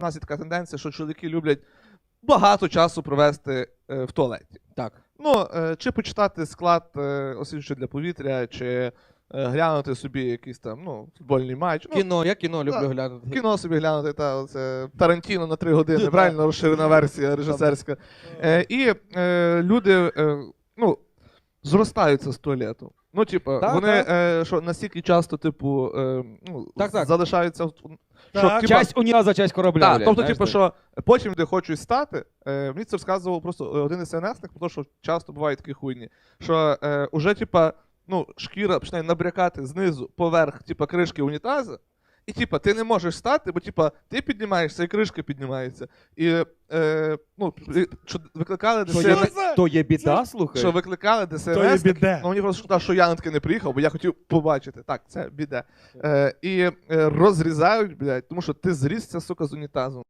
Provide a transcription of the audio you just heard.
У нас є така тенденція, що чоловіки люблять багато часу провести е, в туалеті. Так. Ну, е, чи почитати склад е, освіжувача для повітря, чи е, глянути собі якийсь там ну, футбольний матч. Ну, Кіно, я кіно люблю так. глянути. Кіно собі глянути, та це Тарантіно на три години, правильно розширена версія режисерська. Е, і е, люди е, зростаються з туалету. Ну, типу, Так, вони так. Е, що настільки часто, типу, е, ну, Так, так. залишаються. в- Що, Так. типа, Часть унітаза, часть корабля. так, блядь, тобто, знаєш, типу, так. що потім де хочуть стати, е, мені це розказував просто один із СНСник, тому що часто бувають такі хуйні, що е, уже, типа, ну, шкіра починає набрякати знизу поверх, типа, кришки унітаза, і типа, ти не можеш стати, бо типа, ти піднімаєшся, і кришка піднімається. І е, ну, і- що викликали То є, ДСНС, то є біда, слухай. що викликали То є біде. Ну, мені просто шкода, що я на таке не приїхав, бо я хотів побачити. Так, це біде. Е, і е, розрізають, блядь, тому що ти зрісся, сука, з унітазом.